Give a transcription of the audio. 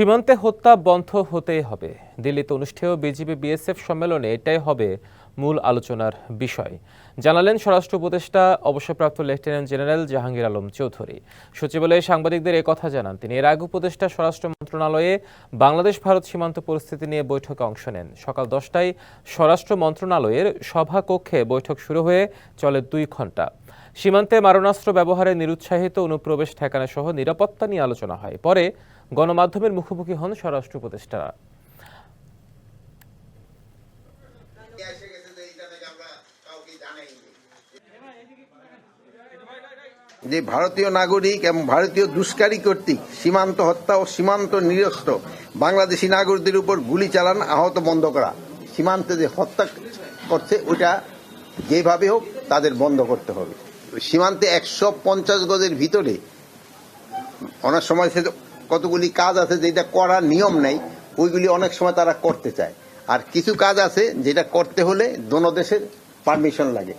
সীমান্তে হত্যা বন্ধ হতেই হবে। দিল্লিতে অনুষ্ঠেয় বিজিবি বিএসএফ সম্মেলনে এটাই হবে মূল আলোচনার বিষয়। জানালেন স্বরাষ্ট্র উপদেষ্টা, অবসরপ্রাপ্ত লেফটেন্যান্ট জেনারেল জাহাঙ্গীর আলম চৌধুরী। সচিবালয়ে সাংবাদিকদের কথা জানান তিনি। এর আগে উপদেষ্টা, স্বরাষ্ট্র মন্ত্রণালয়ে বাংলাদেশ ভারত সীমান্ত পরিস্থিতি নিয়ে বৈঠকে অংশ নেন। সকাল দশটায় স্বরাষ্ট্র মন্ত্রণালয়ের সভাকক্ষে বৈঠক শুরু হয়ে চলে দুই ঘণ্টা সীমান্তে মারণাস্ত্র ব্যবহারে নিরুৎসাহিত অনুপ্রবেশ ঠেকানো সহ নিরাপত্তা নিয়ে আলোচনা হয়। পরে গণমাধ্যমের মুখোমুখি হন স্বরাষ্ট্র উপদেষ্টারা। যে ভারতীয় নাগরিক এবং ভারতীয় দুষ্কারী কর্তৃক সীমান্ত হত্যা ও সীমান্ত নিরস্ত বাংলাদেশি নাগরিকদের উপর গুলি চালান আহত বন্ধ করা। সীমান্তে যে হত্যা করছে ওটা যেভাবে হোক তাদের বন্ধ করতে হবে। সীমান্তে একশো পঞ্চাশ গজের ভিতরে অনেক সময় সে কতগুলি কাজ আছে যেটা করার নিয়ম নেই, ওইগুলি অনেক সময় তারা করতে চায়। আর কিছু কাজ আছে যেটা করতে হলে দোনো দেশের পারমিশন লাগে।